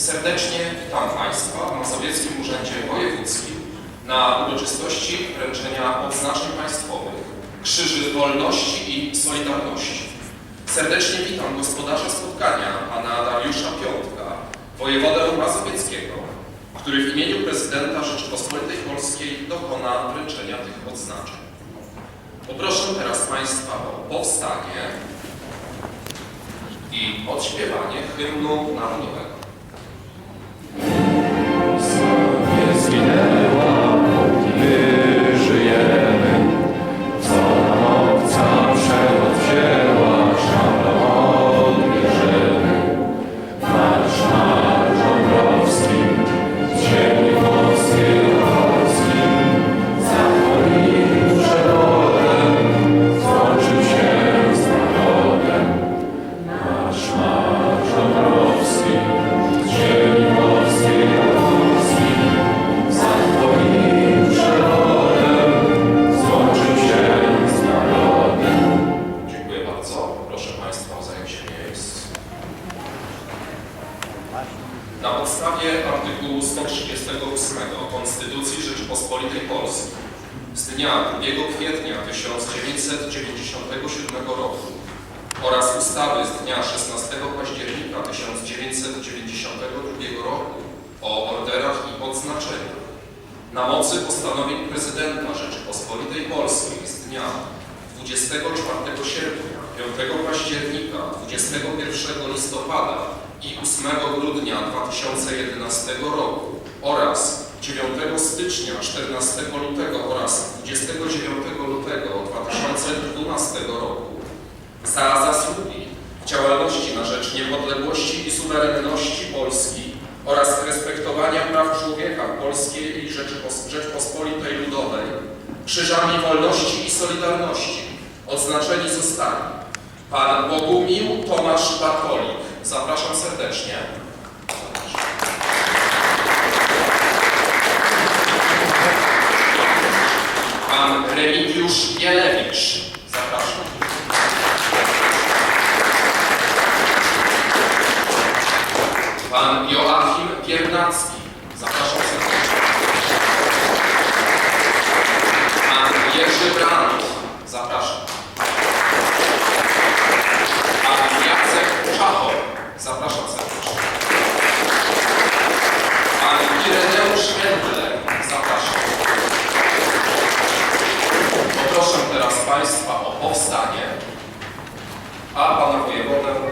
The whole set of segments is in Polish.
Serdecznie witam Państwa w Mazowieckim Urzędzie Wojewódzkim na uroczystości wręczenia odznaczeń państwowych Krzyży Wolności i Solidarności. Serdecznie witam gospodarza spotkania, pana Dariusza Piątka, wojewodę mazowieckiego, który w imieniu prezydenta Rzeczypospolitej Polskiej dokona wręczenia tych odznaczeń. Poproszę teraz Państwa o powstanie i odśpiewanie hymnu narodowego. So is na mocy postanowień prezydenta Rzeczypospolitej Polskiej z dnia 24 sierpnia, 5 października, 21 listopada i 8 grudnia 2011 roku oraz 9 stycznia, 14 lutego oraz 29 lutego 2012 roku za zasługi w działalności na rzecz niepodległości i suwerenności Polski oraz respektowania praw człowieka Polskiej i Rzeczpospolitej Ludowej krzyżami wolności i solidarności odznaczeni zostali pan Bogumił Tomasz Bartolik. Zapraszam serdecznie. Pan Remigiusz Bielewicz. Zapraszam. Pan Joachim Biernacki. Zapraszam serdecznie. Pan Jerzy Brandt. Zapraszam. Pan Jacek Czachow. Zapraszam serdecznie. Pan Ireneusz Wędler. Zapraszam. Poproszę teraz Państwa o powstanie, a Pana Wojewodę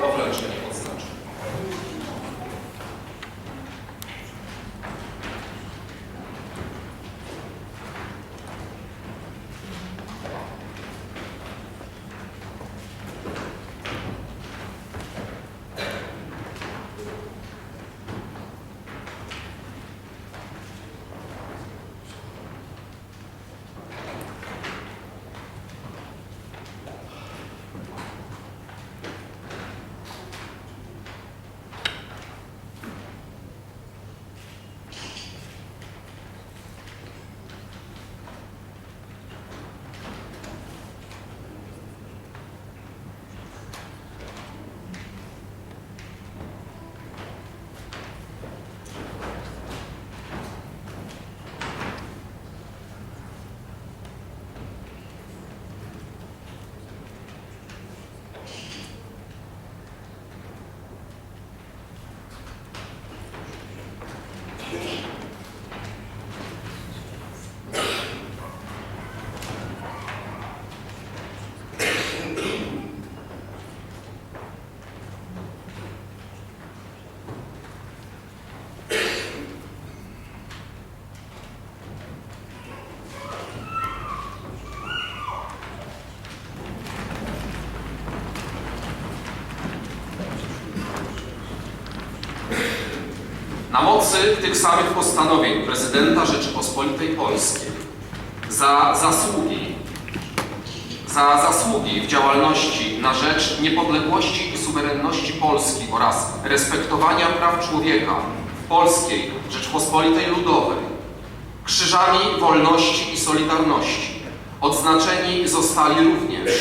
Na mocy tych samych postanowień prezydenta Rzeczypospolitej Polskiej za zasługi, za zasługi w działalności na rzecz niepodległości i suwerenności Polski oraz respektowania praw człowieka Polskiej Rzeczpospolitej Ludowej krzyżami wolności i solidarności odznaczeni zostali również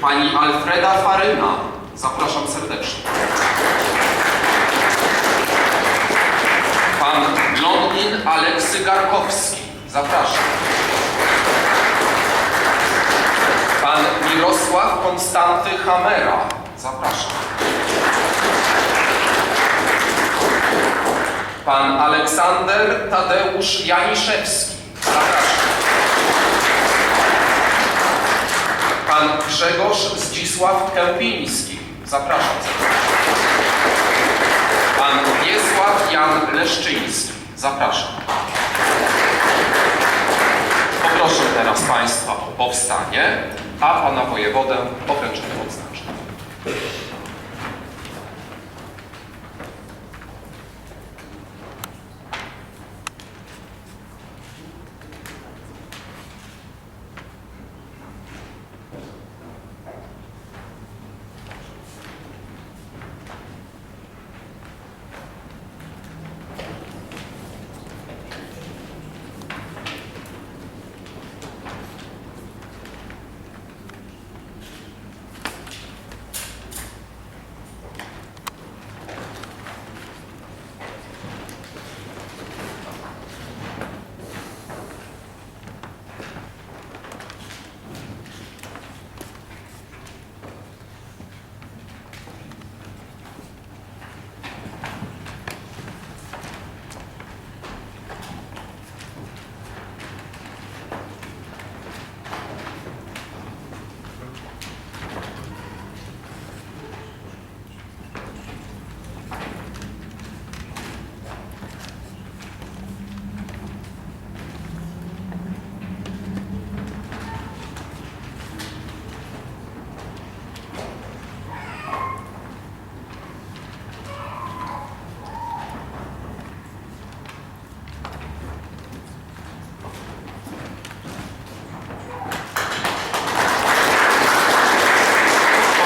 pani Alfreda Faryna. Zapraszam serdecznie. Paulin Aleksy Garkowski. Zapraszam. Pan Mirosław Konstanty Hamera. Zapraszam. Pan Aleksander Tadeusz Janiszewski. Zapraszam. Pan Grzegorz Zdzisław Kełpiński. Zapraszam. Pan Wiesław Jan Leszczyński. Zapraszam. Poproszę teraz Państwa o powstanie, a Pana wojewodę o wręczenie odznaczeń.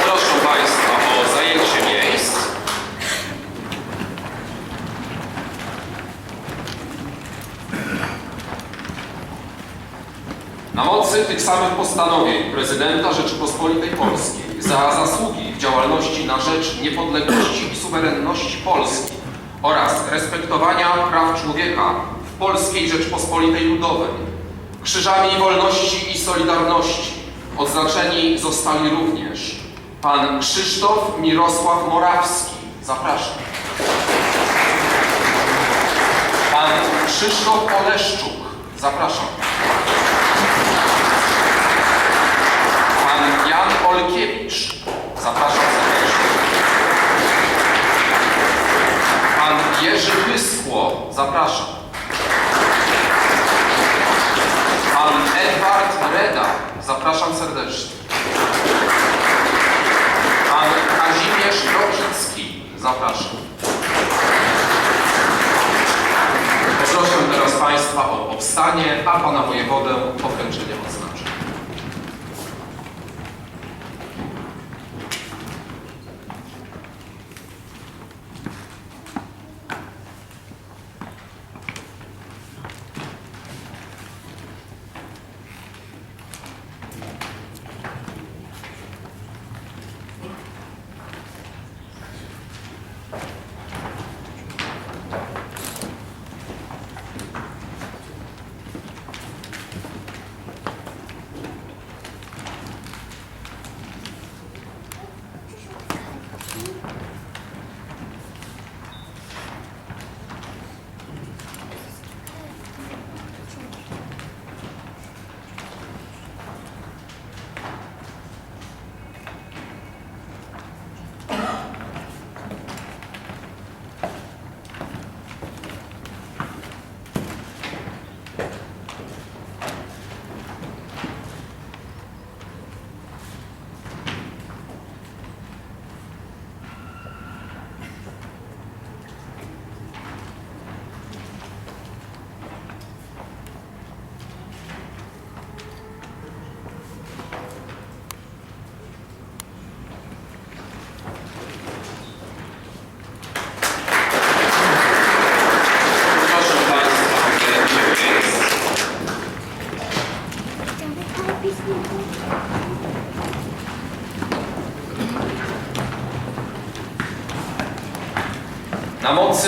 Poproszę Państwa o zajęcie miejsc. Na mocy tych samych postanowień prezydenta Rzeczypospolitej Polskiej za zasługi w działalności na rzecz niepodległości i suwerenności Polski oraz respektowania praw człowieka w Polskiej Rzeczpospolitej Ludowej krzyżami wolności i solidarności odznaczeni zostali również pan Krzysztof Mirosław Morawski. Zapraszam. Pan Krzysztof Oleszczuk. Zapraszam. Pan Jan Olkiewicz. Zapraszam serdecznie. Pan Jerzy Pyskło. Zapraszam. Pan Edward Reda. Zapraszam serdecznie. Pan Kazimierz Rokicki. Zapraszam. Poproszę teraz Państwa o powstanie, a Pana wojewodę o wręczenie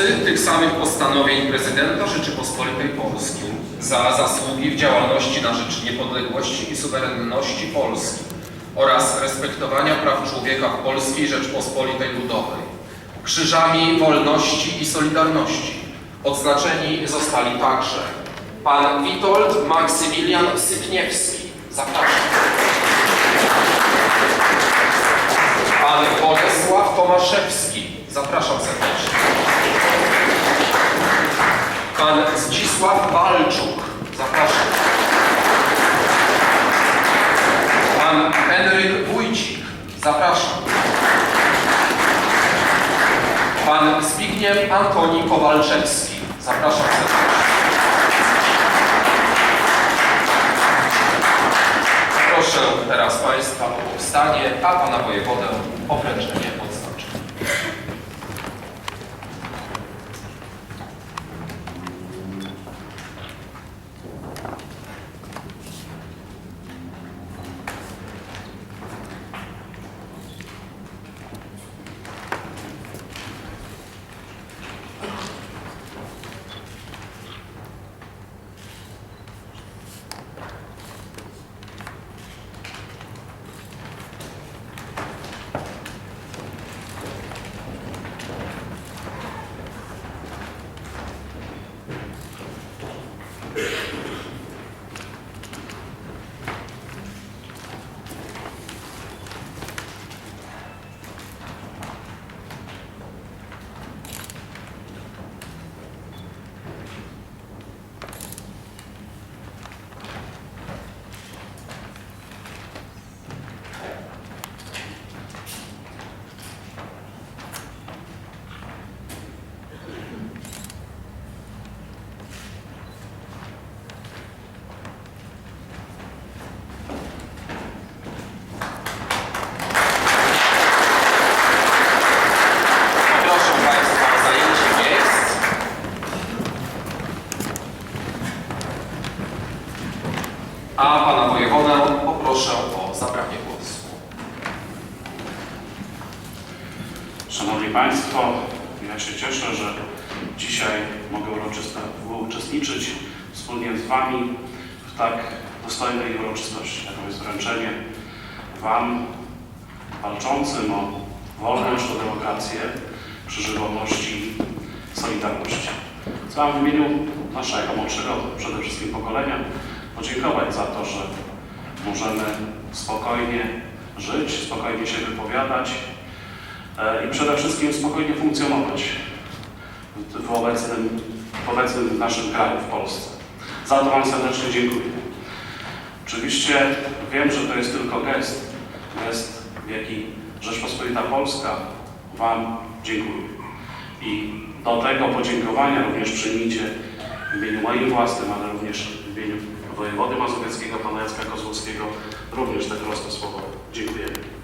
odznaczeń. samych postanowień prezydenta Rzeczypospolitej Polskiej za zasługi w działalności na rzecz niepodległości i suwerenności Polski oraz respektowania praw człowieka w Polskiej Rzeczpospolitej Ludowej krzyżami wolności i solidarności. Odznaczeni zostali także pan Witold Maksymilian Sypniewski. Zapraszam. Pan Bolesław Tomaszewski. Zapraszam serdecznie. Pan Zdzisław Walczuk. Zapraszam. Pan Henryk Wójcik. Zapraszam. Pan Zbigniew Antoni Kowalczewski. Zapraszam serdecznie. Proszę teraz Państwa o powstanie, a Pana Wojewodę o wręczenie odznaczeń. Proszę Państwa o zajęcie miejsc. A Pana Wojewodę poproszę o zabranie głosu. Szanowni Państwo, ja się cieszę, że dzisiaj mogę uczestniczyć wspólnie z Wami w tak dostojnej uroczystości, jaką jest wręczenie Wam, walczącym o wolność, o demokrację, krzyży wolności i solidarności. Chcę Wam w imieniu naszego młodszego przede wszystkim pokolenia podziękować za to, że możemy spokojnie żyć, spokojnie się wypowiadać, i przede wszystkim spokojnie funkcjonować w, w, obecnym, w obecnym naszym kraju, w Polsce. Za to Wam serdecznie dziękuję. Oczywiście wiem, że to jest tylko gest, gest, w jaki Rzeczpospolita Polska Wam dziękuję. I do tego podziękowania również przyjmijcie w imieniu moim własnym, ale również w imieniu wojewody mazowieckiego, pana Jacka Kozłowskiego, również te proste słowa. Dziękujemy.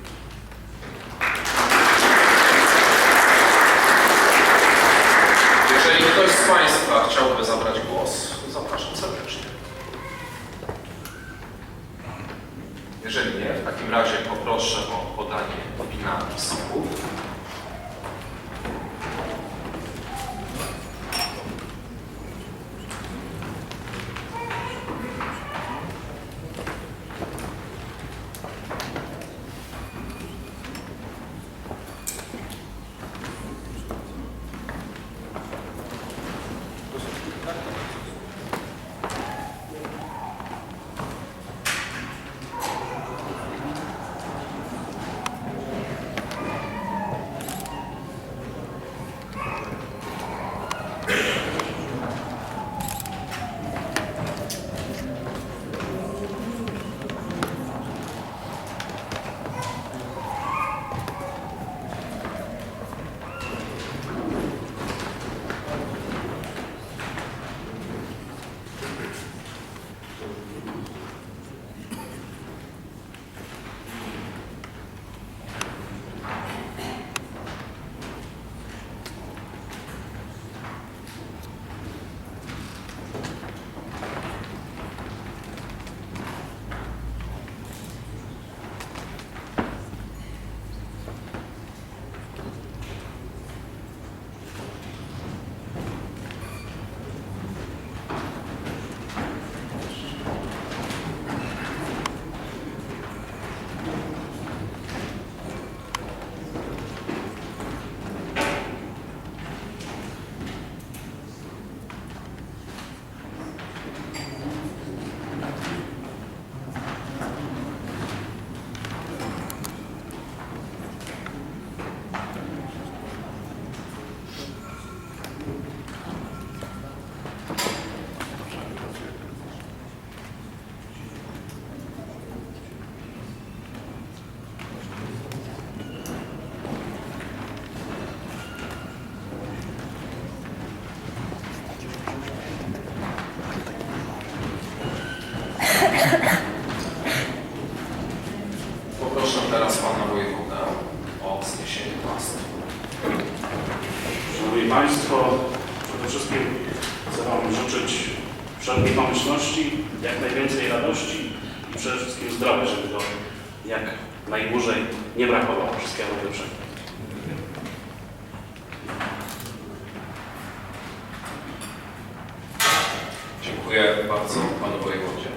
Dziękuję bardzo Panu Wojewodzie.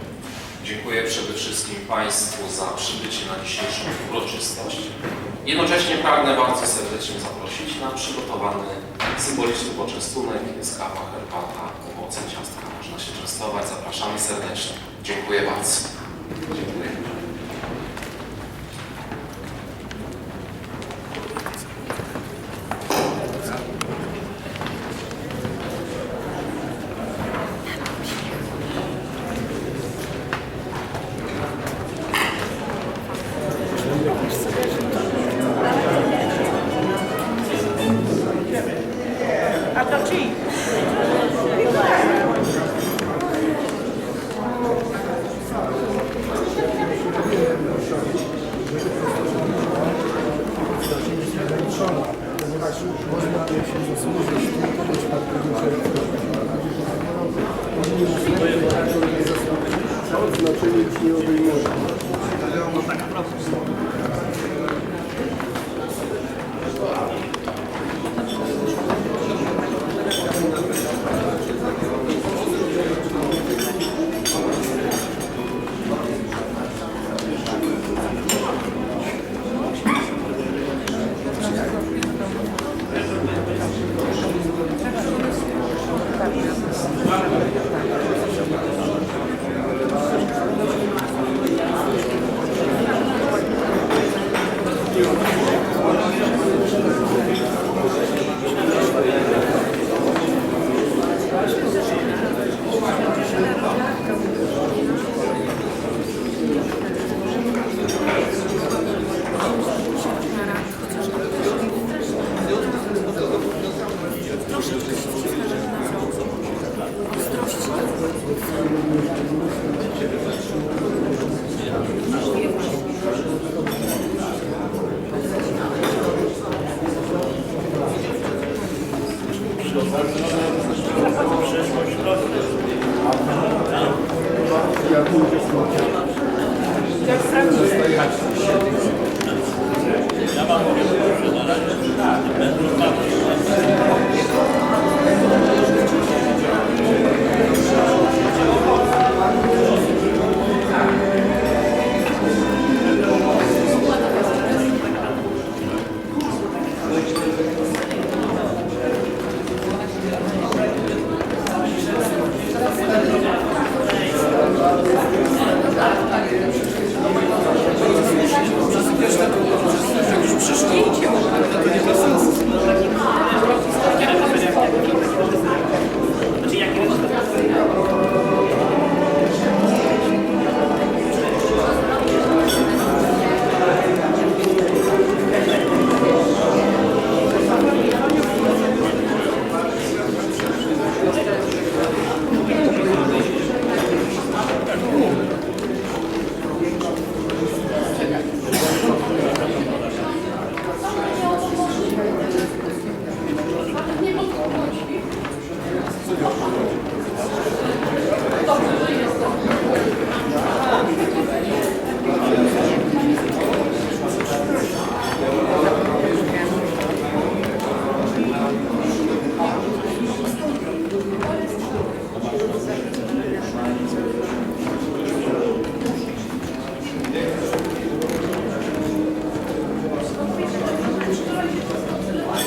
Dziękuję przede wszystkim Państwu za przybycie na dzisiejszą uroczystość. Jednocześnie pragnę bardzo serdecznie zaprosić na przygotowany symboliczny poczęstunek. Jest kawa, herbata, owoce, ciastka. Można się częstować. Zapraszamy serdecznie. Dziękuję bardzo. Ja wam mówię, że na razie będą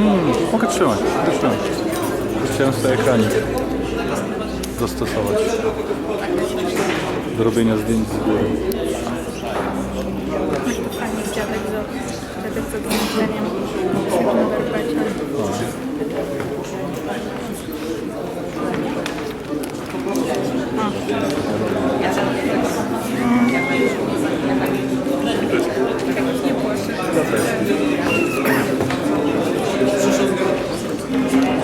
Mm, mogę trzymać, trzymać. Chciałem sobie ekranik dostosować do robienia zdjęć z góry.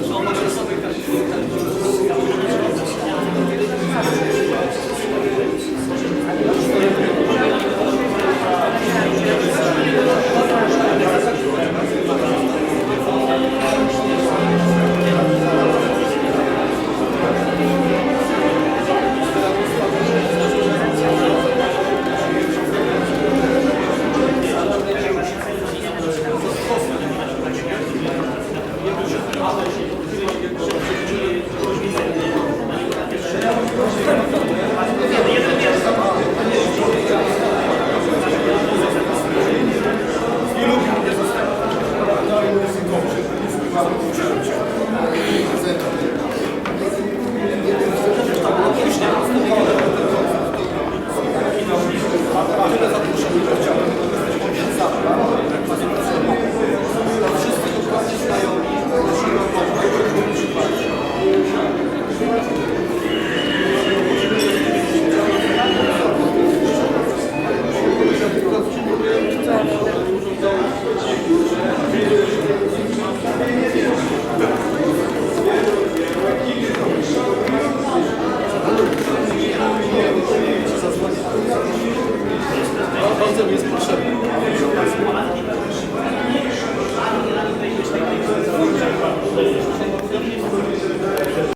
olmak